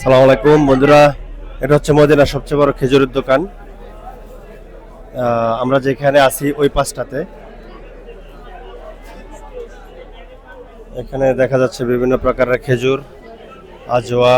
সালাম আলাইকুম, বন্ধুরা। এটা হচ্ছে মদিনার সবচেয়ে বড় খেজুরের দোকান। আমরা যেখানে আছি, ওই পাশটাতে। এখানে দেখা যাচ্ছে বিভিন্ন প্রকারের খেজুর, আজোয়া।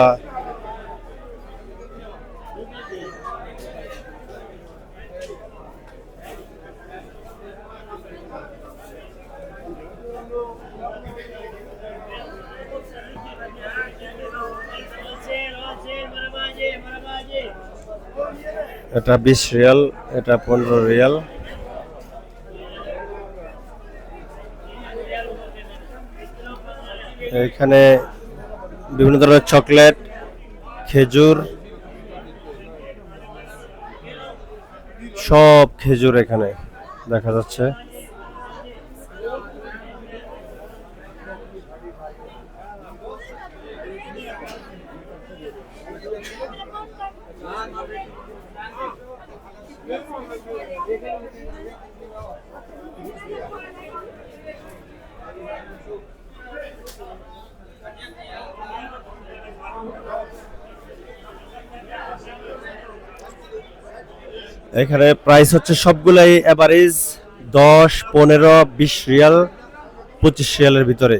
এটা বিশ রিয়াল, এটা পনেরো রিয়াল। এখানে বিভিন্ন ধরনের চকলেট, খেজুর, সব খেজুর এখানে দেখা যাচ্ছে। এখানে প্রাইস হচ্ছে সবগুলাই এভারেজ দশ, পনেরো, বিশ রিয়াল, পঁচিশ রিয়ালের ভিতরে।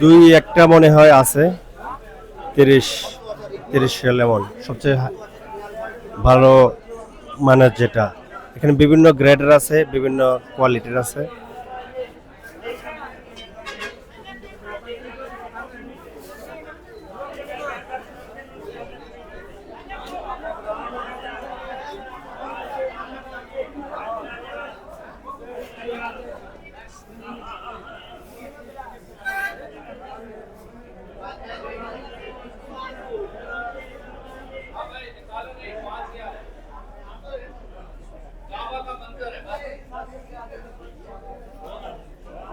দুই একটা মনে হয় আছে, তিরিশ। তিরিশ লেমন সবচেয়ে ভালো মানের যেটা। এখানে বিভিন্ন গ্রেডের আছে বিভিন্ন কোয়ালিটির আছে।